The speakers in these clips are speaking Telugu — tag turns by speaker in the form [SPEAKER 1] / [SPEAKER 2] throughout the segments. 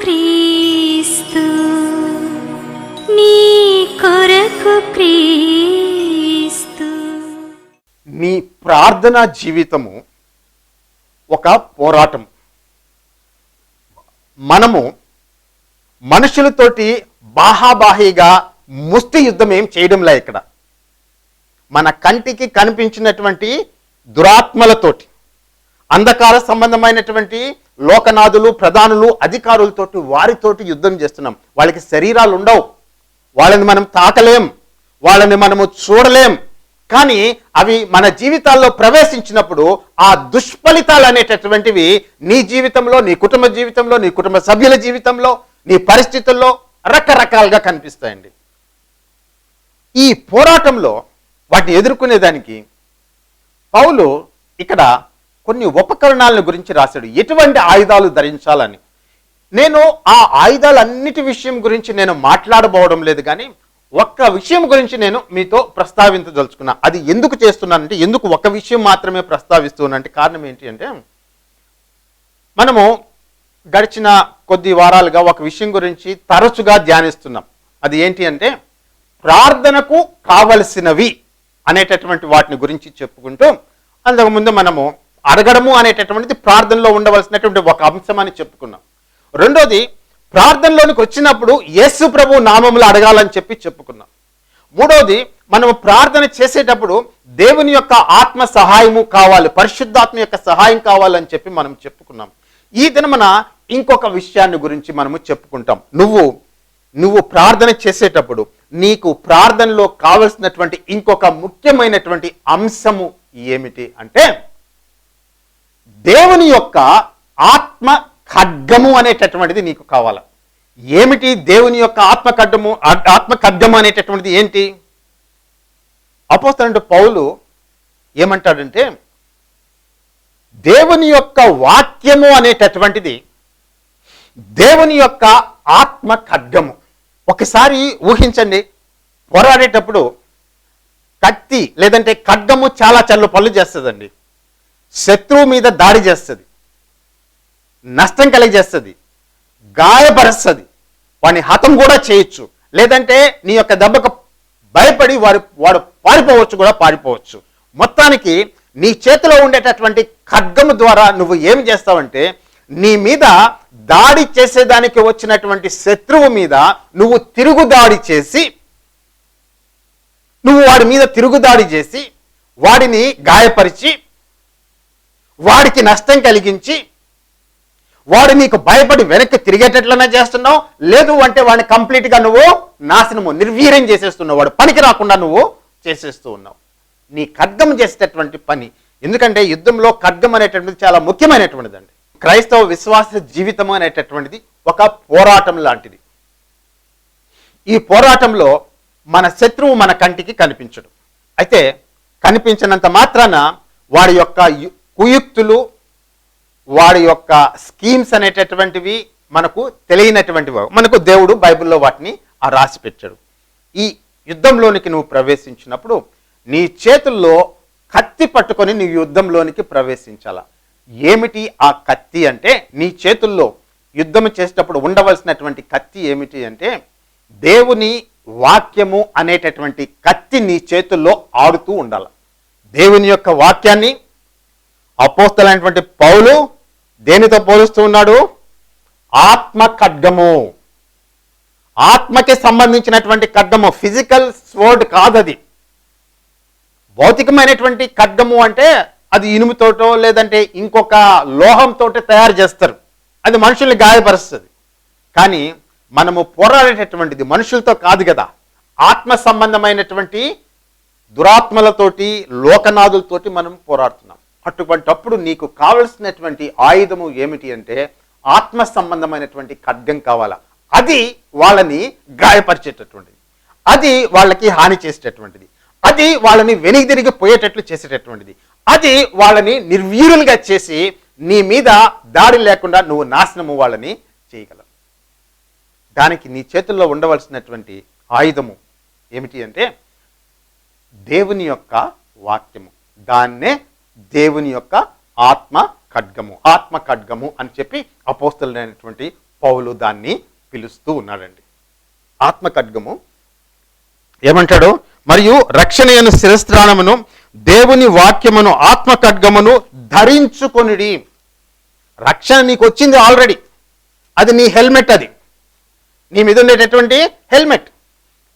[SPEAKER 1] క్రీస్తు నీ కొరకు క్రీస్తు.
[SPEAKER 2] నీ ప్రార్థన జీవితము ఒక పోరాటం. మనము మనుషులతోటి బాహాబాహీగా ముస్తి యుద్ధం ఏం చేయడంలే ఇక్కడ. మన కంటికి కనిపించినటువంటి దురాత్మలతోటి అంధకార సంబంధమైనటువంటి లోకనాథులు ప్రధానులు అధికారులతోటి వారితోటి యుద్ధం చేస్తున్నాం. వాళ్ళకి శరీరాలు ఉండవు. వాళ్ళని మనం తాకలేం. వాళ్ళని మనము చూడలేం. కానీ అవి మన జీవితాల్లో ప్రవేశించినప్పుడు ఆ దుష్ఫలితాలు అనేటటువంటివి నీ జీవితంలో నీ కుటుంబ జీవితంలో నీ కుటుంబ సభ్యుల జీవితంలో నీ పరిస్థితుల్లో రకరకాలుగా కనిపిస్తాయండి. ఈ పోరాటంలో వాటిని ఎదుర్కొనేదానికి పౌలు ఇక్కడ కొన్ని ఉపకరణాలను గురించి రాశాడు. ఎటువంటి ఆయుధాలు ధరించాలని? నేను ఆ ఆయుధాలన్నిటి విషయం గురించి నేను మాట్లాడబోవడం లేదు కానీ ఒక్క విషయం గురించి నేను మీతో ప్రస్తావించదలుచుకున్నా. అది ఎందుకు చేస్తున్నానంటే ఎందుకు ఒక విషయం మాత్రమే ప్రస్తావిస్తున్నానంటే కారణం ఏంటి అంటే మనము గడిచిన కొద్ది వారాలుగా ఒక విషయం గురించి తరచుగా ధ్యానిస్తున్నాం. అది ఏంటి అంటే ప్రార్థనకు కావలసినవి అనేటటువంటి వాటిని గురించి చెప్పుకుంటూ అంతకుముందు మనము అడగడము అనేటటువంటిది ప్రార్థనలో ఉండవలసినటువంటి ఒక అంశం అని చెప్పుకున్నాం. రెండోది ప్రార్థనలోనికి వచ్చినప్పుడు యేసు ప్రభు నామములు అడగాలని చెప్పి చెప్పుకున్నాం. మూడోది మనము ప్రార్థన చేసేటప్పుడు దేవుని యొక్క ఆత్మ సహాయము కావాలి పరిశుద్ధాత్మ యొక్క సహాయం కావాలని చెప్పి మనం చెప్పుకున్నాం. ఈ దినమన ఇంకొక విషయాన్ని గురించి మనము చెప్పుకుంటాం. నువ్వు నువ్వు ప్రార్థన చేసేటప్పుడు నీకు ప్రార్థనలో కావలసినటువంటి ఇంకొక ముఖ్యమైనటువంటి అంశము ఏమిటి అంటే దేవుని యొక్క ఆత్మ ఖడ్గము అనేటటువంటిది నీకు కావాలి. ఏమిటి దేవుని యొక్క ఆత్మ ఖడ్గము ఆత్మ ఖడ్గము అనేటటువంటిది ఏంటి? అపోస్తలుడు పౌలు ఏమంటాడంటే దేవుని యొక్క వాక్యము అనేటటువంటిది దేవుని యొక్క ఆత్మ ఖడ్గము. ఒకసారి ఊహించండి పోరాడేటప్పుడు కత్తి లేదంటే ఖడ్గము చాలా చల్లు పళ్ళు చేస్తుందండి. శత్రువు మీద దాడి చేస్తుంది. నష్టం కలిగజేస్తుంది. గాయపరుస్తుంది. వాడిని హతం కూడా చేయొచ్చు. లేదంటే నీ యొక్క దెబ్బకు భయపడి వాడు వాడు పారిపోవచ్చు కూడా పారిపోవచ్చు. మొత్తానికి నీ చేతిలో ఉండేటటువంటి ఖడ్గము ద్వారా నువ్వు ఏం చేస్తావంటే నీ మీద దాడి చేసేదానికి వచ్చినటువంటి శత్రువు మీద నువ్వు తిరుగుదాడి చేసి నువ్వు వాడి మీద తిరుగుదాడి చేసి వాడిని గాయపరిచి వాడికి నష్టం కలిగించి వాడు నీకు భయపడి వెనక్కి తిరిగేటట్లనే చేస్తున్నావు. లేదు అంటే వాడిని కంప్లీట్గా నువ్వు నాశనము నిర్వీర్యం చేసేస్తున్నావు. వాడు పనికి రాకుండా నువ్వు చేసేస్తూ ఉన్నావు. నీ ఖడ్గం చేసేటటువంటి పని. ఎందుకంటే యుద్ధంలో ఖడ్గం అనేటటువంటిది చాలా ముఖ్యమైనటువంటిది అండి క్రైస్తవ విశ్వాస జీవితం అనేటటువంటిది ఒక పోరాటం లాంటిది. ఈ పోరాటంలో మన శత్రువు మన కంటికి కనిపించడు. అయితే కనిపించినంత మాత్రాన వాడి యొక్క కుయుక్తులు వాడి యొక్క స్కీమ్స్ అనేటటువంటివి మనకు తెలియనటువంటివి. మనకు దేవుడు బైబిల్లో వాటిని ఆ రాసి పెట్టాడు. ఈ యుద్ధంలోనికి నువ్వు ప్రవేశించినప్పుడు నీ చేతుల్లో కత్తి పట్టుకొని నీ యుద్ధంలోనికి ప్రవేశించాల. ఏమిటి ఆ కత్తి అంటే? నీ చేతుల్లో యుద్ధం చేసేటప్పుడు ఉండవలసినటువంటి కత్తి ఏమిటి అంటే దేవుని వాక్యము అనేటటువంటి కత్తి నీ చేతుల్లో ఆడుతూ ఉండాలి. దేవుని యొక్క వాక్యాన్ని అపోస్తలైనటువంటి పౌలు దేనితో పోలుస్తూ ఉన్నాడు? ఆత్మ ఖడ్గము. ఆత్మకి సంబంధించినటువంటి ఖడ్గము ఫిజికల్ స్వర్డ్ కాదది. భౌతికమైనటువంటి ఖడ్గము అంటే అది ఇనుముతోటో లేదంటే ఇంకొక లోహంతో తయారు చేస్తారు. అది మనుషుల్ని గాయపరుస్తుంది. కానీ మనము పోరాడేటటువంటిది మనుషులతో కాదు కదా. ఆత్మ సంబంధమైనటువంటి దురాత్మలతోటి లోకనాథులతోటి మనం పోరాడుతున్నాం. అటువంటప్పుడు నీకు కావలసినటువంటి ఆయుధము ఏమిటి అంటే ఆత్మ సంబంధమైనటువంటి ఖడ్గం కావాల? అది వాళ్ళని గాయపరిచేటటువంటిది. అది వాళ్ళకి హాని చేసేటటువంటిది. అది వాళ్ళని వెనుక తిరిగి పోయేటట్లు చేసేటటువంటిది. అది వాళ్ళని నిర్వీరులుగా చేసి నీ మీద దాడి లేకుండా నువ్వు నాశనము వాళ్ళని చేయగలవు. దానికి నీ చేతుల్లో ఉండవలసినటువంటి ఆయుధము ఏమిటి అంటే దేవుని యొక్క వాక్యము. దాన్నే దేవుని యొక్క ఆత్మ ఖడ్గము ఆత్మ ఖడ్గము అని చెప్పి అపోస్తలైనటువంటి పౌలు దాన్ని పిలుస్తూ ఉన్నాడండి. ఆత్మ ఖడ్గము ఏమంటాడు? మరియు రక్షణయను శిరస్త్రాణమును దేవుని వాక్యమును ఆత్మ ఖడ్గమును ధరించుకొనిడి. రక్షణ నీకు వచ్చింది ఆల్రెడీ. అది నీ హెల్మెట్ అది. నీ మీద ఉండేటటువంటి హెల్మెట్.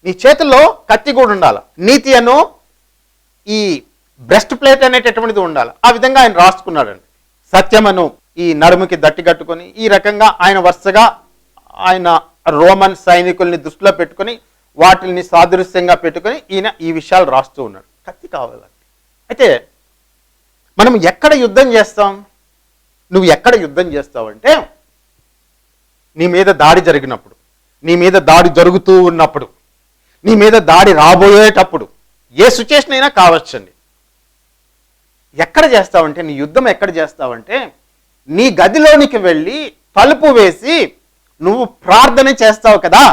[SPEAKER 2] నీ చేతుల్లో కత్తి కూడా ఉండాలి. నీతి అను ఈ బ్రెస్ట్ ప్లేట్ అనేటటువంటిది ఉండాలి. ఆ విధంగా ఆయన రాసుకున్నాడండి. సత్యమను ఈ నడుముకి దట్టి కట్టుకొని ఈ రకంగా ఆయన వరుసగా ఆయన రోమన్ సైనికుల్ని దృష్టిలో పెట్టుకొని వాటిని సాదృశ్యంగా పెట్టుకొని ఈయన ఈ విషయాలు రాస్తూ ఉన్నాడు. కత్తి కావాలండి. అయితే మనం ఎక్కడ యుద్ధం చేస్తాం? నువ్వు ఎక్కడ యుద్ధం చేస్తావంటే నీ మీద దాడి జరిగినప్పుడు నీ మీద దాడి జరుగుతూ ఉన్నప్పుడు నీ మీద దాడి రాబోయేటప్పుడు ఏ సిచ్యుయేషన్ అయినా కావచ్చండి. ఎక్కడ చేస్తావంటే నీ యుద్ధం ఎక్కడ చేస్తావంటే నీ గదిలోనికి వెళ్ళి తలుపు వేసి నువ్వు ప్రార్థన చేస్తావు కదా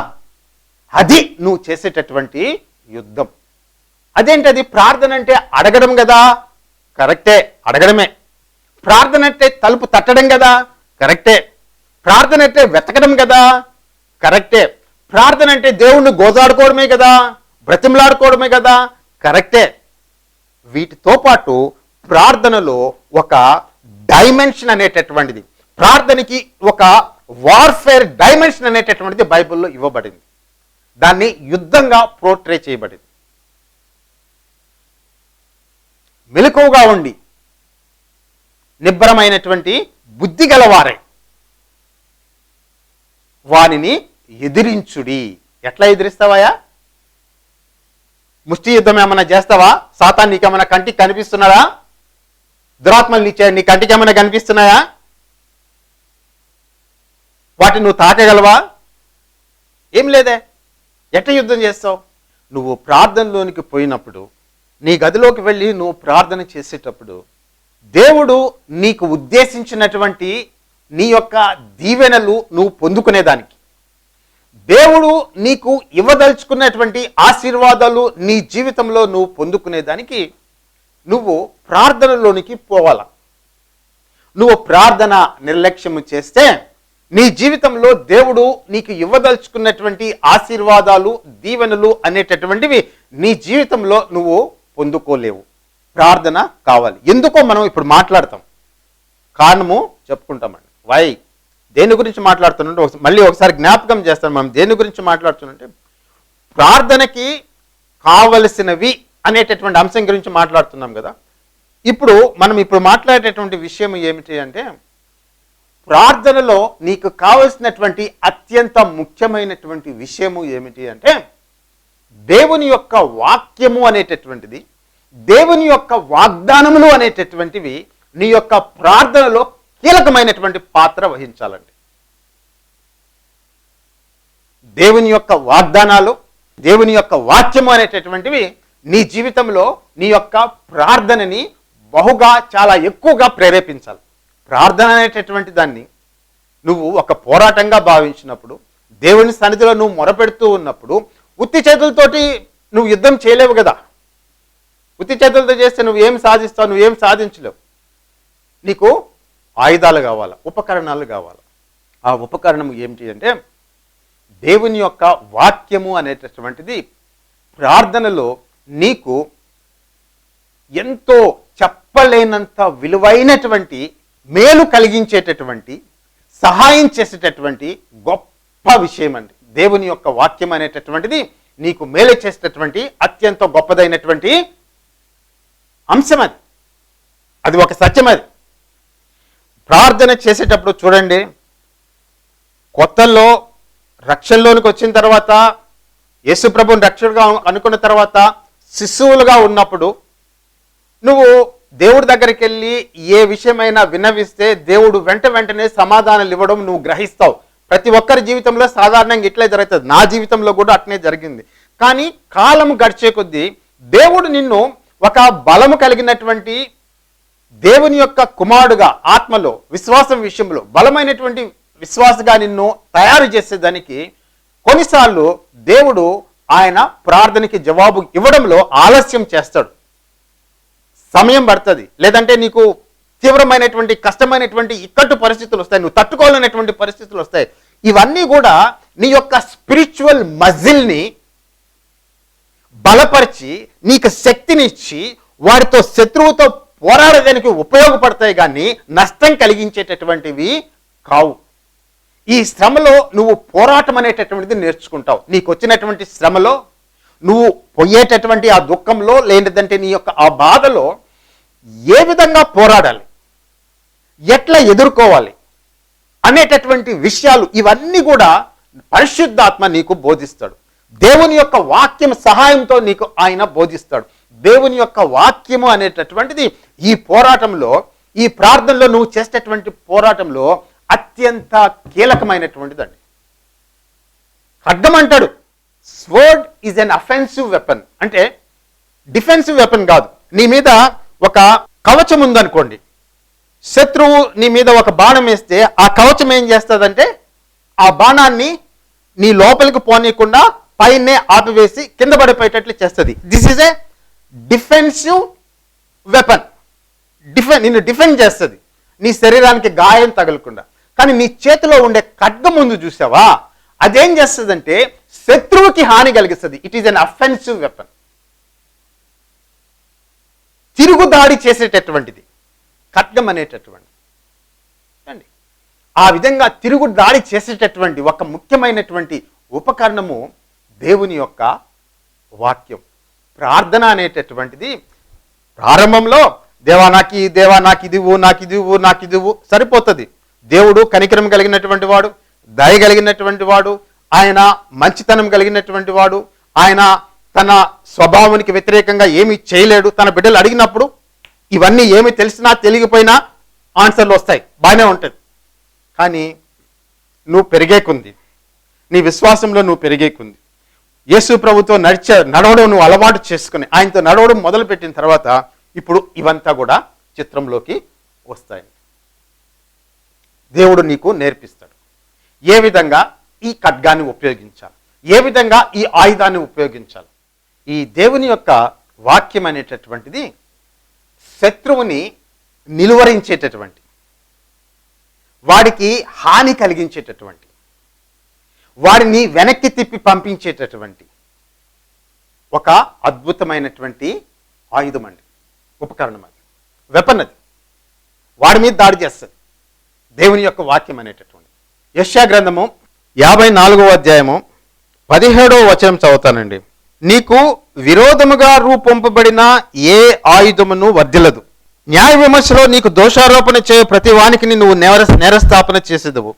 [SPEAKER 2] అది నువ్వు చేసేటటువంటి యుద్ధం. అదేంటది? ప్రార్థన అంటే అడగడం కదా కరెక్టే అడగడమే. ప్రార్థన అంటే తలుపు తట్టడం కదా కరెక్టే. ప్రార్థన అంటే వెతకడం కదా కరెక్టే. ప్రార్థన అంటే దేవుణ్ణి గోజాడుకోవడమే కదా బ్రతిమలాడుకోవడమే కదా కరెక్టే. వీటితో పాటు ప్రార్థనలో ఒక డైమెన్షన్ అనేటటువంటిది. ప్రార్థనకి ఒక వార్ఫేర్ డైమెన్షన్ అనేటటువంటిది బైబిల్లో ఇవ్వబడింది. దాన్ని యుద్ధంగా ప్రోట్రే చేయబడింది. మెలకువగా ఉండి నిబ్బరమైనటువంటి బుద్ధి గలవారే వానిని ఎదిరించుడి. ఎట్లా ఎదిరిస్తావాయా ముష్టి యుద్ధం ఏమైనా చేస్తావా? సాతాన్ నీకేమైనా కంటికి కనిపిస్తున్నాడా? దురాత్మలు నీ నీ కంటికి ఏమైనా కనిపిస్తున్నాయా? వాటిని నువ్వు తాకగలవా? ఏం లేదే. ఎట్ట యుద్ధం చేస్తావు? నువ్వు ప్రార్థనలోనికి పోయినప్పుడు నీ గదిలోకి వెళ్ళి నువ్వు ప్రార్థన చేసేటప్పుడు దేవుడు నీకు ఉద్దేశించినటువంటి నీ యొక్క దీవెనలు నువ్వు పొందుకునేదానికి. దేవుడు నీకు ఇవ్వదలుచుకున్నటువంటి ఆశీర్వాదాలు నీ జీవితంలో నువ్వు పొందుకునేదానికి నువ్వు ప్రార్థనలోనికి పోవాల. నువ్వు ప్రార్థన నిర్లక్ష్యము చేస్తే నీ జీవితంలో దేవుడు నీకు ఇవ్వదలుచుకున్నటువంటి ఆశీర్వాదాలు దీవెనలు అనేటటువంటివి నీ జీవితంలో నువ్వు పొందుకోలేవు. ప్రార్థన కావాలి. ఎందుకో మనం ఇప్పుడు మాట్లాడతాం. కారణము చెప్పుకుంటామండి. వై? దేని గురించి మాట్లాడుతున్నట్టు మళ్ళీ ఒకసారి జ్ఞాపకం చేస్తాను మనం. దేని గురించి మాట్లాడుతున్నట్టు ప్రార్థనకి కావలసినవి అనేటటువంటి అంశం గురించి మాట్లాడుతున్నాం కదా. ఇప్పుడు మనం ఇప్పుడు మాట్లాడేటటువంటి విషయం ఏమిటి అంటే ప్రార్థనలో నీకు కావలసినటువంటి అత్యంత ముఖ్యమైనటువంటి విషయము ఏమిటి అంటే దేవుని యొక్క వాక్యము అనేటటువంటిది దేవుని యొక్క వాగ్దానములు అనేటటువంటివి నీ యొక్క ప్రార్థనలో కీలకమైనటువంటి పాత్ర వహించాలండి. దేవుని యొక్క వాగ్దానాలు దేవుని యొక్క వాక్యము అనేటటువంటివి నీ జీవితంలో నీ యొక్క ప్రార్థనని బహుగా చాలా ఎక్కువగా ప్రేరేపించాలి. ప్రార్థన అనేటటువంటి దాన్ని నువ్వు ఒక పోరాటంగా భావించినప్పుడు దేవుని సన్నిధిలో నువ్వు మొరపెడుతూ ఉన్నప్పుడు ఉత్తి చేతులతోటి నువ్వు యుద్ధం చేయలేవు కదా. ఉత్తి చేతులతో చేస్తే నువ్వు ఏం సాధిస్తావు నువ్వేం సాధించలేవు. నీకు ఆయుధాలు కావాలి? ఉపకరణాలు కావాలి? ఆ ఉపకరణం ఏమిటి అంటే దేవుని యొక్క వాక్యము అనేటటువంటిది ప్రార్థనలో నీకు ఎంతో చెప్పలేనంత విలువైనటువంటి మేలు కలిగించేటటువంటి సహాయం చేసేటటువంటి గొప్ప విషయం అండి. దేవుని యొక్క వాక్యం అనేటటువంటిది నీకు మేలు చేసేటటువంటి అత్యంత గొప్పదైనటువంటి అంశం అది. అది ఒక సత్యం అది. ప్రార్థన చేసేటప్పుడు చూడండి కొత్తల్లో రక్షణలోనికి వచ్చిన తర్వాత యేసుప్రభుని రక్షణగా అనుకున్న తర్వాత శిశువులుగా ఉన్నప్పుడు నువ్వు దేవుడి దగ్గరికి వెళ్ళి ఏ విషయమైనా విన్నవిస్తే దేవుడు వెంట వెంటనే సమాధానాలు ఇవ్వడం నువ్వు గ్రహిస్తావు. ప్రతి ఒక్కరి జీవితంలో సాధారణంగా ఇట్లే జరుగుతుంది. నా జీవితంలో కూడా అట్నే జరిగింది. కానీ కాలం గడిచే కొద్దీ దేవుడు నిన్ను ఒక బలము కలిగినటువంటి దేవుని యొక్క కుమారుడుగా ఆత్మలో విశ్వాసం విషయంలో బలమైనటువంటి విశ్వాసగా నిన్ను తయారు చేసేదానికి కొన్నిసార్లు దేవుడు ఆయన ప్రార్థనకి జవాబు ఇవ్వడంలో ఆలస్యం చేస్తాడు. సమయం పడుతుంది. లేదంటే నీకు తీవ్రమైనటువంటి కష్టమైనటువంటి ఇక్కట్టు పరిస్థితులు వస్తాయి. నువ్వు తట్టుకోలేనటువంటి పరిస్థితులు వస్తాయి. ఇవన్నీ కూడా నీ యొక్క స్పిరిచువల్ మజిల్ని బలపరిచి నీకు శక్తినిచ్చి వారితో శత్రువుతో పోరాడడానికి ఉపయోగపడతాయి కానీ నష్టం కలిగించేటటువంటివి కావు. ఈ శ్రమలో నువ్వు పోరాటం అనేటటువంటిది నేర్చుకుంటావు. నీకు వచ్చినటువంటి శ్రమలో నువ్వు పోయేటటువంటి ఆ దుఃఖంలో లేనిదంటే నీ యొక్క ఆ బాధలో ఏ విధంగా పోరాడాలి? ఎట్లా ఎదుర్కోవాలి? అనేటటువంటి విషయాలు ఇవన్నీ కూడా పరిశుద్ధాత్మ నీకు బోధిస్తాడు. దేవుని యొక్క వాక్యం సహాయంతో నీకు ఆయన బోధిస్తాడు. దేవుని యొక్క వాక్యము అనేటటువంటిది ఈ పోరాటంలో ఈ ప్రార్థనలో నువ్వు చేసేటటువంటి పోరాటంలో అత్యంత కీలకమైనటువంటిదండి. ఖడ్గం అంటాడు sword is an offensive weapon అంటే డిఫెన్సివ్ వెపన్ కాదు. నీ మీద ఒక కవచం ఉందనుకోండి శత్రువు నీ మీద ఒక బాణం వేస్తే ఆ కవచం ఏం చేస్తుందంటే ఆ బాణాన్ని నీ లోపలికి పోనీయకుండా పైనే ఆపివేసి కింద పడిపోయేటట్లు చేస్తుంది. This is a defensive weapon defend నిన్ను డిఫెండ్ చేస్తుంది. నీ శరీరానికి గాయం తగలకుండా. కానీ నీ చేతిలో ఉండే ఖడ్గం ముందు చూసావా? అదేం చేస్తుందంటే శత్రువుకి హాని కలిగిస్తుంది. It is an offensive weapon తిరుగుదాడి చేసేటటువంటిది. ఖడ్గం అనేటటువంటి. అండి ఆ విధంగా తిరుగు దాడి చేసేటటువంటి ఒక ముఖ్యమైనటువంటి ఉపకరణము దేవుని యొక్క వాక్యం. ప్రార్థన అనేటటువంటిది. ప్రారంభంలో దేవా నాకు ఈ దేవా నాకు ఇది నాకు ఇది నాకు ఇది సరిపోతుంది. దేవుడు కనికరం కలిగినటువంటి వాడు దయ కలిగినటువంటి వాడు ఆయన మంచితనం కలిగినటువంటి వాడు ఆయన తన స్వభావానికి వ్యతిరేకంగా ఏమీ చేయలేడు. తన బిడ్డలు అడిగినప్పుడు ఇవన్నీ ఏమి తెలిసినా తెలియకపోయినా ఆన్సర్లు వస్తాయి. బాగానే ఉంటుంది. కానీ నువ్వు పెరిగేకుంది నీ విశ్వాసంలో నువ్వు పెరిగేకుంది యేసు ప్రభుతో నడిచే నడవడం నువ్వు అలవాటు చేసుకుని ఆయనతో నడవడం మొదలుపెట్టిన తర్వాత ఇప్పుడు ఇవంతా కూడా చిత్రంలోకి వస్తాయి. దేవుడు నీకు నేర్పిస్తాడు. ఏ విధంగా ఈ ఖడ్గాన్ని ఉపయోగించాలి? ఏ విధంగా ఈ ఆయుధాన్ని ఉపయోగించాలి? ఈ దేవుని యొక్క వాక్యం అనేటటువంటిది శత్రువుని నిలువరించేటటువంటి వాడికి హాని కలిగించేటటువంటి వాడిని వెనక్కి తిప్పి పంపించేటటువంటి ఒక అద్భుతమైనటువంటి ఆయుధం అండి. ఉపకరణం అది. వెపన్ అది. వాడి మీద దాడి చేస్తుంది. దేవుని యొక్క వాక్యం అనేటటువంటి యశ్యా గ్రంథము యాభై నాలుగవ అధ్యాయము పదిహేడవ వచనం చదువుతానండి. నీకు విరోధముగా రూపొంపబడిన ఏ ఆయుధమును వర్ధిల్లదు. న్యాయ విమర్శలో నీకు దోషారోపణ చేయ ప్రతి వానికి నువ్వు నేర నేరస్థాపన చేసేదవు.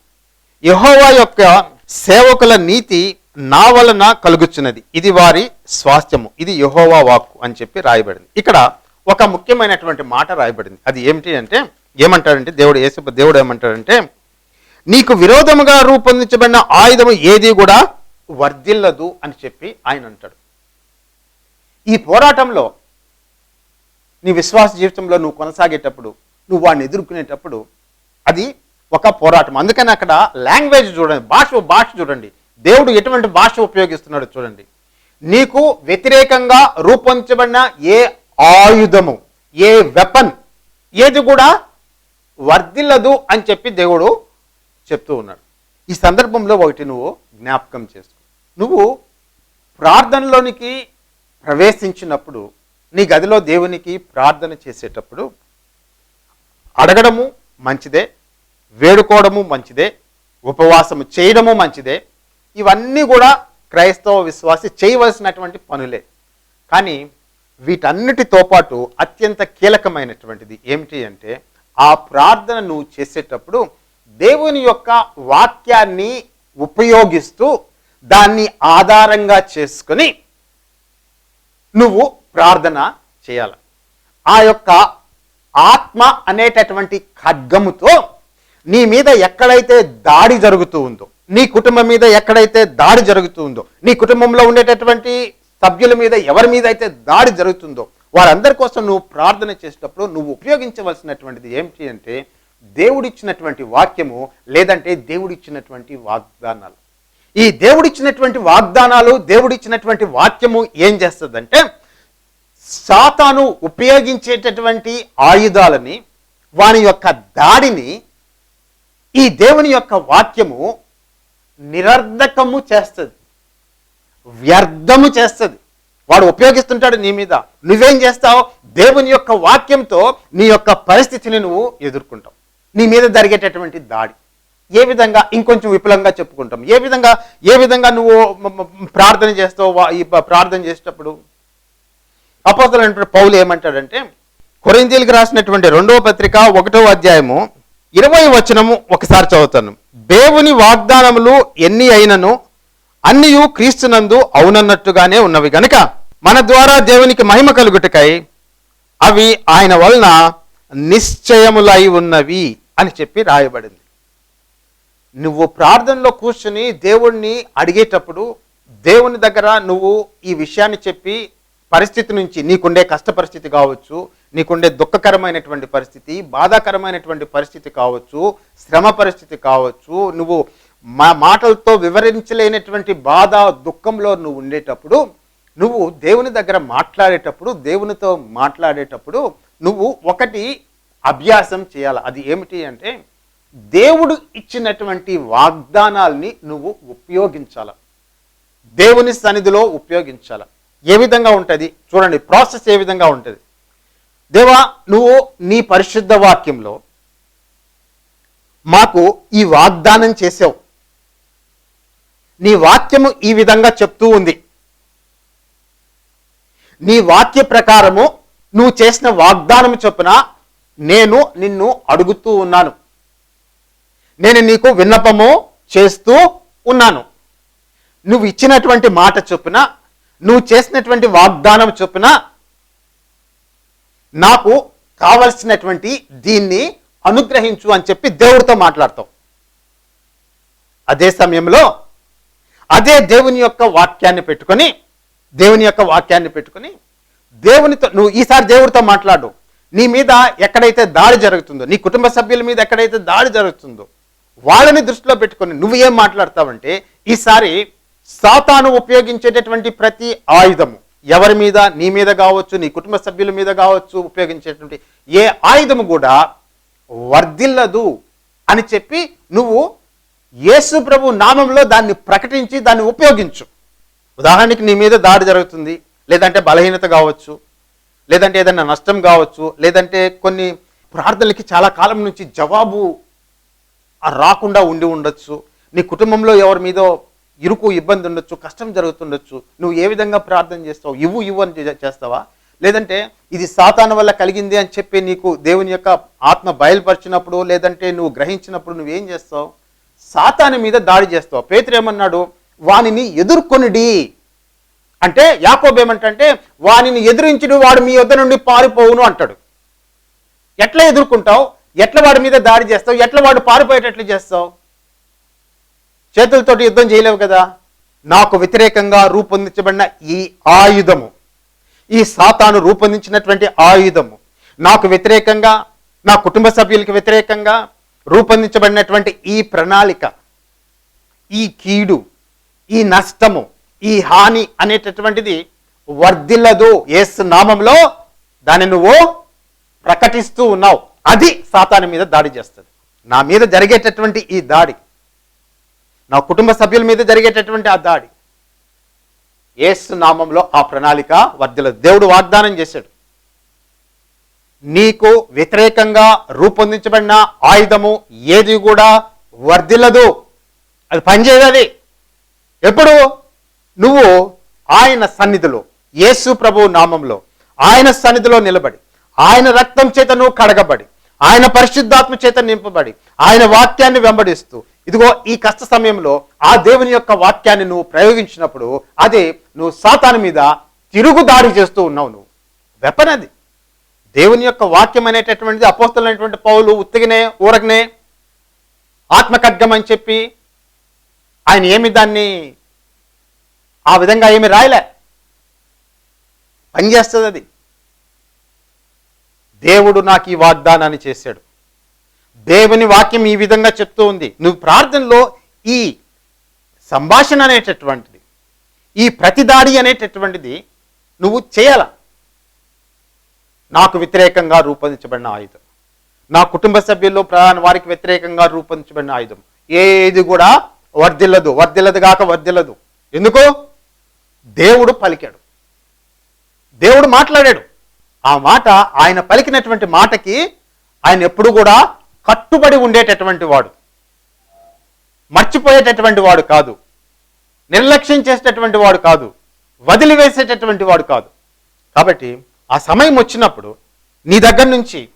[SPEAKER 2] యహోవా యొక్క సేవకుల నీతి నా వలన కలుగుచున్నది. ఇది వారి స్వాస్థ్యము. ఇది యహోవా వాక్కు అని చెప్పి రాయబడింది. ఇక్కడ ఒక ముఖ్యమైనటువంటి మాట రాయబడింది. అది ఏమిటి అంటే ఏమంటాడంటే దేవుడు ఏసు దేవుడు ఏమంటాడంటే నీకు విరోధముగా రూపొందించబడిన ఆయుధము ఏది కూడా వర్ధిల్లదు అని చెప్పి ఆయన అంటాడు. ఈ పోరాటంలో నీ విశ్వాస జీవితంలో నువ్వు కొనసాగేటప్పుడు నువ్వు వాడిని ఎదుర్కొనేటప్పుడు అది ఒక పోరాటం. అందుకని అక్కడ లాంగ్వేజ్ చూడండి భాష భాష చూడండి. దేవుడు ఎటువంటి భాష ఉపయోగిస్తున్నాడు చూడండి. నీకు వ్యతిరేకంగా రూపొందించబడిన ఏ ఆయుధము ఏ వెపన్ ఏది కూడా వర్ధిల్లదు అని చెప్పి దేవుడు చెప్తూ ఉన్నాడు. ఈ సందర్భంలో ఒకటి నువ్వు జ్ఞాపకం చేసుకో. నువ్వు ప్రార్థనలోనికి ప్రవేశించినప్పుడు నీ గదిలో దేవునికి ప్రార్థన చేసేటప్పుడు అడగడము మంచిదే వేడుకోవడము మంచిదే ఉపవాసము చేయడము మంచిదే ఇవన్నీ కూడా క్రైస్తవ విశ్వాసి చేయవలసినటువంటి పనులే. కానీ వీటన్నిటితో పాటు అత్యంత కీలకమైనటువంటిది ఏమిటి అంటే ఆ ప్రార్థన నువ్వు చేసేటప్పుడు దేవుని యొక్క వాక్యాన్ని ఉపయోగిస్తూ దాన్ని ఆధారంగా చేసుకొని నువ్వు ప్రార్థన చేయాలి. ఆ యొక్క ఆత్మ అనేటటువంటి ఖడ్గముతో నీ మీద ఎక్కడైతే దాడి జరుగుతూ ఉందో నీ కుటుంబం మీద ఎక్కడైతే దాడి జరుగుతూ ఉందో నీ కుటుంబంలో ఉండేటటువంటి సభ్యుల మీద ఎవరి మీద అయితే దాడి జరుగుతుందో వారందరి కోసం నువ్వు ప్రార్థన చేసేటప్పుడు నువ్వు ఉపయోగించవలసినటువంటిది ఏమిటి అంటే దేవుడిచ్చినటువంటి వాక్యము లేదంటే దేవుడిచ్చినటువంటి వాగ్దానాలు. ఈ దేవుడిచ్చినటువంటి వాగ్దానాలు దేవుడిచ్చినటువంటి వాక్యము ఏం చేస్తుందంటే సాతాను ఉపయోగించేటటువంటి ఆయుధాలని వాని యొక్క దాడిని ఈ దేవుని యొక్క వాక్యము నిరర్ధకము చేస్తుంది వ్యర్థము చేస్తుంది. వాడు ఉపయోగిస్తుంటాడు నీ మీద. నువ్వేం చేస్తావు దేవుని యొక్క వాక్యంతో నీ యొక్క పరిస్థితిని నువ్వు ఎదుర్కొంటావు. నీ మీద జరిగేటటువంటి దాడి. ఏ విధంగా? ఇంకొంచెం విపులంగా చెప్పుకుంటాం. ఏ విధంగా? ఏ విధంగా నువ్వు ప్రార్థన చేస్తావు? ఈ ప్రార్థన చేసేటప్పుడు? అపోతలైనటువంటి పౌలు ఏమంటాడంటే కొరిందీలకు రాసినటువంటి రెండవ పత్రిక ఒకటో అధ్యాయము ఇరవై వచనము ఒకసారి చదువుతాను. దేవుని వాగ్దానములు ఎన్ని అయినను అన్నియు క్రీస్తునందు అవునన్నట్టుగానే ఉన్నవి గనుక మన ద్వారా దేవునికి మహిమ కలుగుటకై అవి ఆయన వలన నిశ్చయములై ఉన్నవి అని చెప్పి రాయబడింది. నువ్వు ప్రార్థనలో కూర్చుని దేవుణ్ణి అడిగేటప్పుడు దేవుని దగ్గర నువ్వు ఈ విషయాన్ని చెప్పి పరిస్థితి నుంచి నీకుండే కష్ట పరిస్థితి కావచ్చు నీకుండే దుఃఖకరమైనటువంటి పరిస్థితి బాధాకరమైనటువంటి పరిస్థితి కావచ్చు శ్రమ పరిస్థితి కావచ్చు నువ్వు మా మాటలతో వివరించలేనటువంటి బాధ దుఃఖంలో నువ్వు ఉండేటప్పుడు నువ్వు దేవుని దగ్గర మాట్లాడేటప్పుడు దేవునితో మాట్లాడేటప్పుడు నువ్వు ఒకటి అభ్యాసం చేయాలి. అది ఏమిటి అంటే దేవుడు ఇచ్చినటువంటి వాగ్దానాల్ని నువ్వు ఉపయోగించాల. దేవుని సన్నిధిలో ఉపయోగించాల. ఏ విధంగా ఉంటుంది? చూడండి ప్రాసెస్ ఏ విధంగా ఉంటుంది? దేవా నువ్వు నీ పరిశుద్ధ వాక్యంలో మాకు ఈ వాగ్దానం చేసావు. నీ వాక్యము ఈ విధంగా చెప్తూ ఉంది. నీ వాక్య ప్రకారము నువ్వు చేసిన వాగ్దానము చొప్పున నేను నిన్ను అడుగుతూ ఉన్నాను. నేను నీకు విన్నపము చేస్తూ ఉన్నాను. నువ్వు ఇచ్చినటువంటి మాట చొప్పున నువ్వు చేసినటువంటి వాగ్దానం చొప్పున నాకు కావలసినటువంటి దీన్ని అనుగ్రహించు అని చెప్పి దేవుడితో మాట్లాడతావు. అదే సమయంలో అదే దేవుని యొక్క వాక్యాన్ని పెట్టుకొని దేవుని యొక్క వాక్యాన్ని పెట్టుకొని దేవునితో నువ్వు ఈసారి దేవుడితో మాట్లాడు. నీ మీద ఎక్కడైతే దాడి జరుగుతుందో నీ కుటుంబ సభ్యుల మీద ఎక్కడైతే దాడి జరుగుతుందో వాళ్ళని దృష్టిలో పెట్టుకొని నువ్వు ఏం మాట్లాడతావంటే ఈసారి సాతాను ఉపయోగించేటటువంటి ప్రతి ఆయుధము ఎవరి మీద నీ మీద కావచ్చు నీ కుటుంబ సభ్యుల మీద కావచ్చు ఉపయోగించేటువంటి ఏ ఆయుధము కూడా వర్ధిల్లదు అని చెప్పి నువ్వు యేసు ప్రభు నామంలో దాన్ని ప్రకటించి దాన్ని ఉపయోగించు. ఉదాహరణకి నీ మీద దాడి జరుగుతుంది లేదంటే బలహీనత కావచ్చు లేదంటే ఏదైనా నష్టం కావచ్చు లేదంటే కొన్ని ప్రార్థనలకి చాలా కాలం నుంచి జవాబు రాకుండా ఉండి ఉండొచ్చు. నీ కుటుంబంలో ఎవరి మీదో ఇరుకు ఇబ్బంది ఉండొచ్చు కష్టం జరుగుతుండొచ్చు. నువ్వు ఏ విధంగా ప్రార్థన చేస్తావు? ఇవ్వు ఇవ్వు అని చేస్తావా? లేదంటే ఇది సాతాను వల్ల కలిగింది అని చెప్పి నీకు దేవుని యొక్క ఆత్మ బయలుపరిచినప్పుడు లేదంటే నువ్వు గ్రహించినప్పుడు నువ్వేం చేస్తావు? సాతాను మీద దాడి చేస్తావు. పేతురు ఏమన్నాడు? వానిని ఎదుర్కొనిడి. అంటే యాకోబేమంటే వానిని ఎదిరించుడు వాడు మీ వద్ద నుండి పారిపోవును అంటాడు. ఎట్లా ఎదుర్కొంటావు? ఎట్లా వాడి మీద దాడి చేస్తావు? ఎట్లా వాడు పారిపోయేటట్లు చేస్తావు? చేతులతోటి యుద్ధం చేయలేవు కదా? నాకు వ్యతిరేకంగా రూపొందించబడిన ఈ ఆయుధము ఈ సాతాను రూపొందించినటువంటి ఆయుధము నాకు వ్యతిరేకంగా నా కుటుంబ సభ్యులకి వ్యతిరేకంగా రూపొందించబడినటువంటి ఈ ప్రణాళిక ఈ కీడు ఈ నష్టము ఈ హాని అనేటటువంటిది వర్ధిల్లదు ఏసు నామంలో. దాన్ని నువ్వు ప్రకటిస్తూ ఉన్నావు. అది సాతాను మీద దాడి చేస్తుంది. నా మీద జరిగేటటువంటి ఈ దాడి నా కుటుంబ సభ్యుల మీద జరిగేటటువంటి ఆ దాడి ఏసు నామంలో ఆ ప్రణాళిక వర్ధిల్లదు. దేవుడు వాగ్దానం చేశాడు. నీకు వ్యతిరేకంగా రూపొందించబడిన ఆయుధము ఏది కూడా వర్ధిల్లదు. అది పనిచేయదు ఎప్పుడు? నువ్వు ఆయన సన్నిధిలో యేసు ప్రభు నామంలో ఆయన సన్నిధిలో నిలబడి ఆయన రక్తం చేత నువ్వు కడగబడి ఆయన పరిశుద్ధాత్మ చేత నింపబడి ఆయన వాక్యాన్ని వెంబడిస్తూ ఇదిగో ఈ కష్ట సమయంలో ఆ దేవుని యొక్క వాక్యాన్ని నువ్వు ప్రయోగించినప్పుడు అది నువ్వు సాతాను మీద తిరుగు దాడి చేస్తూ ఉన్నావు నువ్వు. వెపనది దేవుని యొక్క వాక్యం అనేటటువంటిది అపోస్తలైనటువంటి పౌలు ఉత్తిగినే ఊరకనే ఆత్మఖడ్గం అని చెప్పి ఆయన ఏమి దాన్ని ఆ విధంగా ఏమి రాయలే? పనిచేస్తుంది అది. దేవుడు నాకు ఈ వాగ్దానాన్ని చేశాడు. దేవుని వాక్యం ఈ విధంగా చెప్తూ ఉంది. నువ్వు ప్రార్థనలో ఈ సంభాషణ అనేటటువంటిది ఈ ప్రతిదాడి అనేటటువంటిది నువ్వు చేయాల? నాకు వ్యతిరేకంగా రూపొందించబడిన ఆయుధం. నా కుటుంబ సభ్యుల్లో ప్రధాన వారికి వ్యతిరేకంగా రూపొందించబడిన ఆయుధం. ఏది కూడా వర్ధిల్లదు వర్ధిల్లదు కాక వర్ధిల్లదు. ఎందుకు? దేవుడు పలికాడు. దేవుడు మాట్లాడాడు. ఆ మాట ఆయన పలికినటువంటి మాటకి ఆయన ఎప్పుడు కూడా కట్టుబడి ఉండేటటువంటి వాడు. మర్చిపోయేటటువంటి వాడు కాదు. నిర్లక్ష్యం చేసేటటువంటి వాడు కాదు. వదిలివేసేటటువంటి వాడు కాదు. కాబట్టి ఆ సమయం వచ్చినప్పుడు నీ దగ్గర నుంచి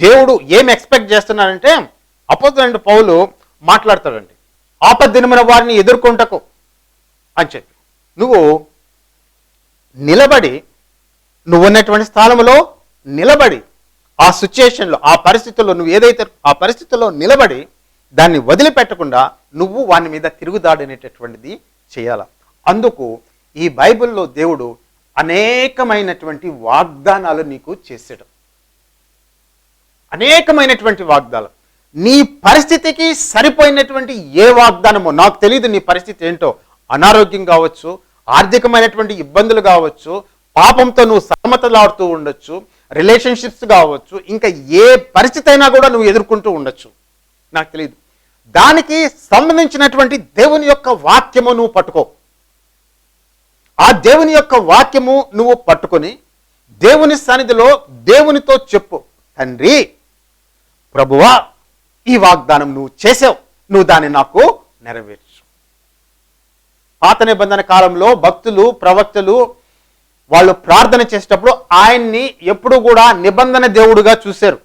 [SPEAKER 2] దేవుడు ఏం ఎక్స్పెక్ట్ చేస్తున్నాడంటే అపోజిట్ పౌలు మాట్లాడతాడండి. ఆపద్దినమైన వారిని ఎదుర్కొంటకు అని చెప్పి. నువ్వు నిలబడి నువ్వు ఉన్నటువంటి స్థానంలో నిలబడి ఆ సిచ్యుయేషన్లో ఆ పరిస్థితుల్లో నువ్వు ఏదైతే ఆ పరిస్థితుల్లో నిలబడి దాన్ని వదిలిపెట్టకుండా నువ్వు వాని మీద తిరుగుదాడనేటటువంటిది చేయాల. అందుకు ఈ బైబిల్లో దేవుడు అనేకమైనటువంటి వాగ్దానాలు నీకు చేసాడు అనేకమైనటువంటి వాగ్దానం నీ పరిస్థితికి సరిపోయినటువంటి ఏ వాగ్దానమో నాకు తెలియదు నీ పరిస్థితి ఏంటో అనారోగ్యం కావచ్చు ఆర్థికమైనటువంటి ఇబ్బందులు కావచ్చు పాపంతో నువ్వు సమతలాడుతూ ఉండొచ్చు రిలేషన్షిప్స్ కావచ్చు ఇంకా ఏ పరిస్థితి అయినా కూడా నువ్వు ఎదుర్కొంటూ ఉండొచ్చు. నాకు తెలియదు దానికి సంబంధించినటువంటి దేవుని యొక్క వాక్యము నువ్వు పట్టుకో. ఆ దేవుని యొక్క వాక్యము నువ్వు పట్టుకొని దేవుని సన్నిధిలో దేవునితో చెప్పు. తండ్రి ప్రభువా ఈ వాగ్దానం నువ్వు చేసావు. నువ్వు దాన్ని నాకు నెరవేర్చు. పాత నిబంధన కాలంలో భక్తులు ప్రవక్తలు వాళ్ళు ప్రార్థన చేసేటప్పుడు ఆయన్ని ఎప్పుడు కూడా నిబంధన దేవుడుగా చూశారు.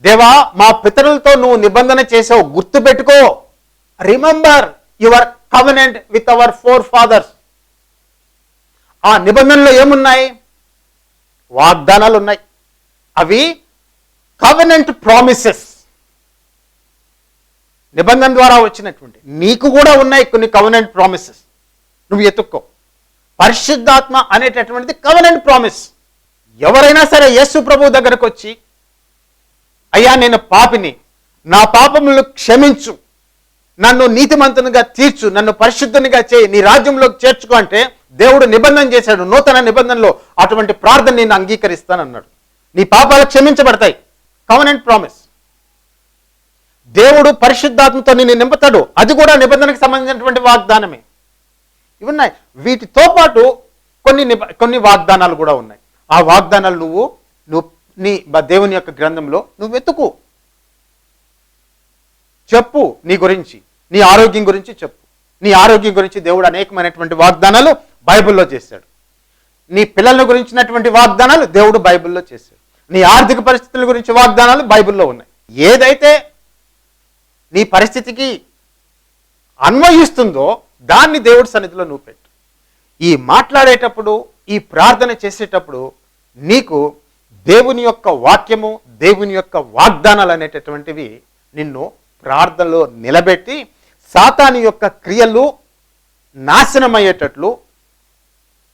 [SPEAKER 2] దేవా మా పితరులతో నువ్వు నిబంధన చేసావు. గుర్తు పెట్టుకో remember your covenant with our forefathers ఆ నిబంధనలు ఏమున్నాయి? వాగ్దానాలు ఉన్నాయి అవి కవనెంట్ ప్రామిసెస్ నిబంధన ద్వారా వచ్చినటువంటి. నీకు కూడా ఉన్నాయి కొన్ని కవనెంట్ ప్రామిసెస్ నువ్వు ఎత్తుక్కో. పరిశుద్ధాత్మ అనేటటువంటిది కవనెంట్ ప్రామిస్ ఎవరైనా సరే యేసు ప్రభు దగ్గరకు వచ్చి అయ్యా నేను పాపిని. నా పాపములు క్షమించు. నన్ను నీతిమంతునిగా తీర్చు. నన్ను పరిశుద్ధునిగా చేయి. నీ రాజ్యంలోకి చేర్చుకో అంటే దేవుడు నిబంధన చేశాడు నూతన నిబంధనలో అటువంటి ప్రార్థన నేను అంగీకరిస్తానన్నాడు. నీ పాపాలు క్షమించబడతాయి. కవనెంట్ ప్రామిస్ దేవుడు పరిశుద్ధాత్మతో నిన్ను నింపుతాడు. అది కూడా నిబంధనకు సంబంధించినటువంటి వాగ్దానమే. ఇవి ఉన్నాయి. వీటితో పాటు కొన్ని నిబ- కొన్ని వాగ్దానాలు కూడా ఉన్నాయి. ఆ వాగ్దానాలు నువ్వు నువ్వు నీ దేవుని యొక్క గ్రంథంలో నువ్వు వెతుకు. చెప్పు నీ గురించి నీ ఆరోగ్యం గురించి చెప్పు. నీ ఆరోగ్యం గురించి దేవుడు అనేకమైనటువంటి వాగ్దానాలు బైబిల్లో చేశాడు. నీ పిల్లల గురించినటువంటి వాగ్దానాలు దేవుడు బైబిల్లో చేశాడు. నీ ఆర్థిక పరిస్థితుల గురించి వాగ్దానాలు బైబిల్లో ఉన్నాయి. ఏదైతే నీ పరిస్థితికి అన్వయిస్తుందో దాన్ని దేవుడి సన్నిధిలో నువ్వు పెట్టు. ఈ మాట్లాడేటప్పుడు ఈ ప్రార్థన చేసేటప్పుడు నీకు దేవుని యొక్క వాక్యము దేవుని యొక్క వాగ్దానాలు అనేటటువంటివి నిన్ను ప్రార్థనలో నిలబెట్టి సాతాని యొక్క క్రియలు నాశనమయ్యేటట్లు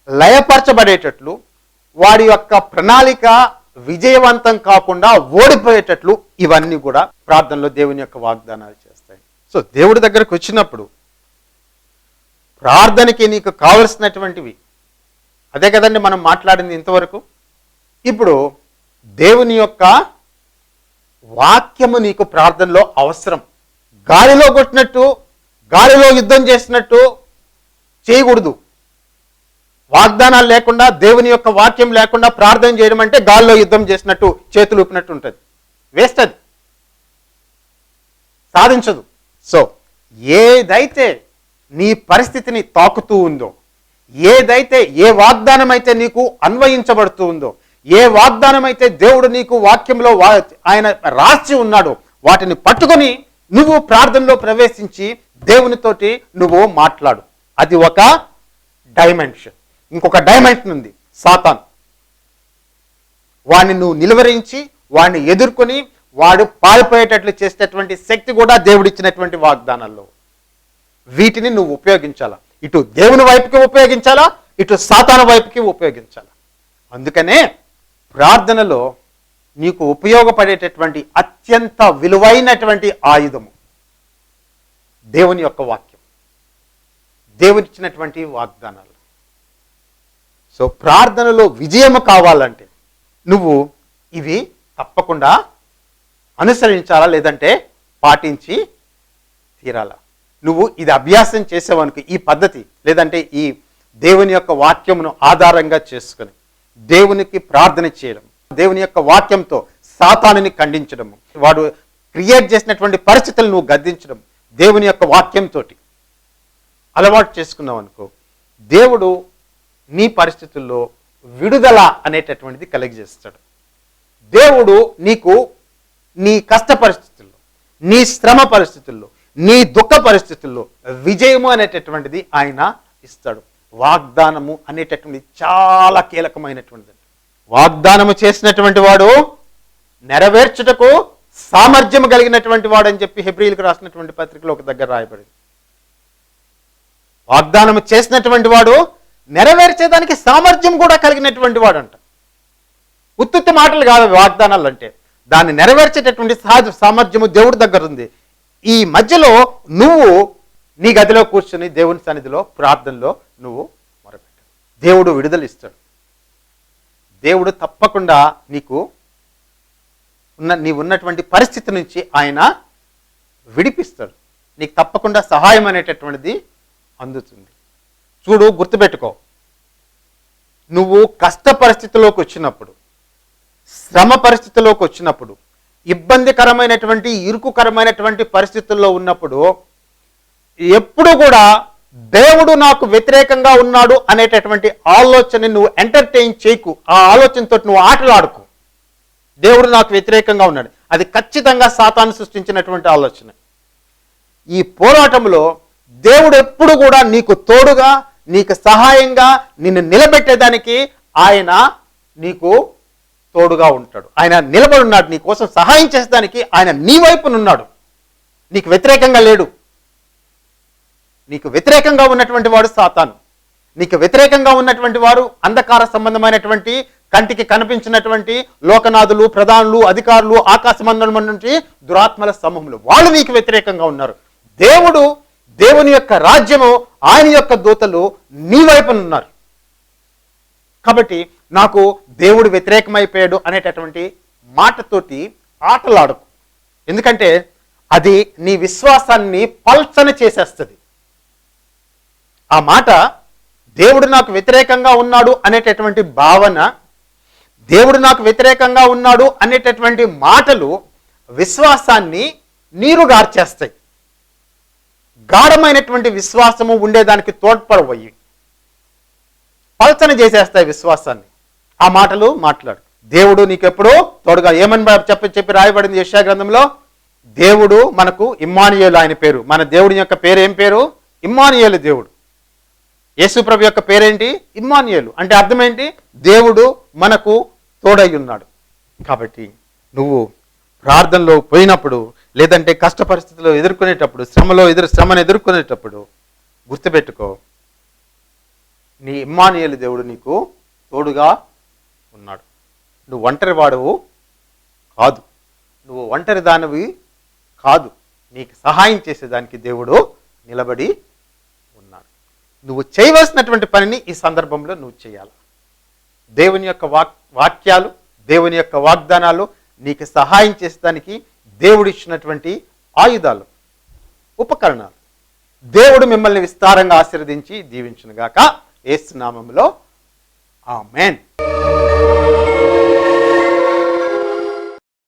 [SPEAKER 2] లయపరచబడేటట్లు వాడి యొక్క ప్రణాళిక విజయవంతం కాకుండా ఓడిపోయేటట్లు ఇవన్నీ కూడా ప్రార్థనలో దేవుని యొక్క వాగ్దానాలు చేస్తాయి. సో దేవుడి దగ్గరకు వచ్చినప్పుడు ప్రార్థనకి నీకు కావలసినటువంటివి అదే కదండి మనం మాట్లాడింది ఇంతవరకు. ఇప్పుడు దేవుని యొక్క వాక్యము నీకు ప్రార్థనలో అవసరం. గాలిలో కొట్టినట్టు గాలిలో యుద్ధం చేసినట్టు చేయకూడదు. వాగ్దానాలు లేకుండా దేవుని యొక్క వాక్యం లేకుండా ప్రార్థన చేయడం అంటే గాల్లో యుద్ధం చేసినట్టు చేతులు ఊపినట్టు ఉంటుంది. వేస్ట్ అది. సాధించదు. సో ఏదైతే నీ పరిస్థితిని తాకుతూ ఉందో ఏదైతే ఏ వాగ్దానం అయితే నీకు అన్వయించబడుతూ ఉందో ఏ వాగ్దానం అయితే దేవుడు నీకు వాక్యంలో వా- ఆయన రాసి ఉన్నాడో వాటిని పట్టుకొని నువ్వు ప్రార్థనలో ప్రవేశించి దేవునితోటి నువ్వు మాట్లాడు. అది ఒక డైమెన్షన్ ఇంకొక డైమెన్షన్ ఉంది సాతాన్. వాడిని నువ్వు నిలువరించి వాడిని ఎదుర్కొని వాడు పారిపోయేటట్లు చేసేటటువంటి శక్తి కూడా దేవుడిచ్చినటువంటి వాగ్దానాల్లో. వీటిని నువ్వు ఉపయోగించాలా? ఇటు దేవుని వైపుకి ఉపయోగించాలా? ఇటు సాతాన వైపుకి ఉపయోగించాలా? అందుకనే ప్రార్థనలో నీకు ఉపయోగపడేటటువంటి అత్యంత విలువైనటువంటి ఆయుధము దేవుని యొక్క వాక్యం. దేవునిచ్చినటువంటి వాగ్దానాలు. సో ప్రార్థనలో విజయము కావాలంటే నువ్వు ఇవి తప్పకుండా అనుసరించాలా లేదంటే పాటించి తీరాలా? నువ్వు ఇది అభ్యాసం చేసేవనుకు ఈ పద్ధతి లేదంటే ఈ దేవుని యొక్క వాక్యమును ఆధారంగా చేసుకుని దేవునికి ప్రార్థన చేయడం దేవుని యొక్క వాక్యంతో సాతానుని ఖండించడం వాడు క్రియేట్ చేసినటువంటి పరిస్థితులను నువ్వు గద్దించడం దేవుని యొక్క వాక్యంతో అలవాటు చేసుకున్నావు అనుకో దేవుడు నీ పరిస్థితుల్లో విడుదల అనేటటువంటిది కలిగజేస్తాడు దేవుడు నీకు నీ కష్ట పరిస్థితుల్లో నీ శ్రమ పరిస్థితుల్లో నీ దుఃఖ పరిస్థితుల్లో విజయము అనేటటువంటిది ఆయన ఇస్తాడు. వాగ్దానము అనేటటువంటిది చాలా కీలకమైనటువంటిది. వాగ్దానము చేసినటువంటి వాడు నెరవేర్చుటకు సామర్థ్యం కలిగినటువంటి వాడు అని చెప్పి హెబ్రిల్కి రాసినటువంటి పత్రికలో ఒక దగ్గర రాయబడింది. వాగ్దానం చేసినటువంటి వాడు నెరవేర్చేదానికి సామర్థ్యం కూడా కలిగినటువంటి వాడు అంట ఉత్తుత్తి మాటలు కాదు వాగ్దానాలు అంటే. దాన్ని నెరవేర్చేటటువంటి సహజ సామర్థ్యము దేవుడి దగ్గర ఉంది. ఈ మధ్యలో నువ్వు నీ గదిలో కూర్చుని దేవుని సన్నిధిలో ప్రార్థనలో నువ్వు మొరపెట్టు. దేవుడు విడుదల ఇస్తాడు. దేవుడు తప్పకుండా నీకు ఉన్న నీవు ఉన్నటువంటి పరిస్థితి నుంచి ఆయన విడిపిస్తాడు. నీకు తప్పకుండా సహాయం అనేటటువంటిది అందుతుంది. చూడు గుర్తుపెట్టుకో. నువ్వు కష్ట పరిస్థితిలోకి వచ్చినప్పుడు శ్రమ పరిస్థితిలోకి వచ్చినప్పుడు ఇబ్బందికరమైనటువంటి ఇరుకుకరమైనటువంటి పరిస్థితుల్లో ఉన్నప్పుడు ఎప్పుడు కూడా దేవుడు నాకు వ్యతిరేకంగా ఉన్నాడు అనేటటువంటి ఆలోచన నువ్వు ఎంటర్టైన్ చేయకు. ఆ ఆలోచనతో నువ్వు ఆటలాడుకు. దేవుడు నాకు వ్యతిరేకంగా ఉన్నాడు. అది ఖచ్చితంగా సాతాను సృష్టించినటువంటి ఆలోచన. ఈ పోరాటంలో దేవుడు ఎప్పుడు కూడా నీకు తోడుగా నీకు సహాయంగా నిన్ను నిలబెట్టేదానికి ఆయన నీకు తోడుగా ఉంటాడు. ఆయన నిలబడి ఉన్నాడు నీ కోసం సహాయం చేసేదానికి ఆయన నీ వైపునున్నాడు. నీకు వ్యతిరేకంగా లేడు. నీకు వ్యతిరేకంగా ఉన్నటువంటి వాడు సాతాను. నీకు వ్యతిరేకంగా ఉన్నటువంటి వారు అంధకార సంబంధమైనటువంటి కంటికి కనిపించినటువంటి లోకనాథులు ప్రధానులు అధికారులు ఆకాశమందనం నుండి దురాత్మల సమూహములు. వాళ్ళు నీకు వ్యతిరేకంగా ఉన్నారు. దేవుడు దేవుని యొక్క రాజ్యము ఆయన యొక్క దూతలు నీ వైపున ఉన్నారు. కాబట్టి నాకు దేవుడు వ్యతిరేకమైపోయాడు అనేటటువంటి మాటతోటి ఆటలాడకు. ఎందుకంటే అది నీ విశ్వాసాన్ని పల్చన చేసేస్తుంది. ఆ మాట దేవుడు నాకు వ్యతిరేకంగా ఉన్నాడు అనేటటువంటి భావన దేవుడు నాకు వ్యతిరేకంగా ఉన్నాడు అనేటటువంటి మాటలు విశ్వాసాన్ని నీరుగార్చేస్తాయి. గాఢమైనటువంటి విశ్వాసము ఉండేదానికి తోడ్పడబోయి పల్చన చేసేస్తాయి విశ్వాసాన్ని. ఆ మాటలు మాట్లాడు. దేవుడు నీకెప్పుడు తోడుగా ఏమని చెప్పి చెప్పి రాయబడింది యశా గ్రంథంలో? దేవుడు మనకు ఇమ్మానియేలు ఆయన పేరు. మన దేవుడి యొక్క పేరు ఏం పేరు? ఇమ్మానియేలు దేవుడు. యేసుప్రభు యొక్క పేరేంటి? ఇమ్మానియేలు. అంటే అర్థం ఏంటి? దేవుడు మనకు తోడై ఉన్నాడు కాబట్టి నువ్వు ప్రార్థనలో పోయినప్పుడు లేదంటే కష్ట పరిస్థితుల్లో ఎదుర్కొనేటప్పుడు శ్రమలో ఎదురు శ్రమను ఎదుర్కొనేటప్పుడు గుర్తుపెట్టుకో నీ ఇమ్మానియలు దేవుడు నీకు తోడుగా ఉన్నాడు. నువ్వు ఒంటరి వాడవు కాదు. నువ్వు ఒంటరి దానివి కాదు. నీకు సహాయం చేసేదానికి దేవుడు నిలబడి ఉన్నాడు. నువ్వు చేయవలసినటువంటి పనిని ఈ సందర్భంలో నువ్వు చేయాలి. దేవుని యొక్క వాక్ వాక్యాలు దేవుని యొక్క వాగ్దానాలు నీకు సహాయం చేసేదానికి దేవుడు ఇచ్చినటువంటి ఆయుధాలు ఉపకరణాలు. దేవుడు మిమ్మల్ని విస్తారంగా ఆశీర్వదించి దీవించునుగాక. ఏసునామంలో మేన్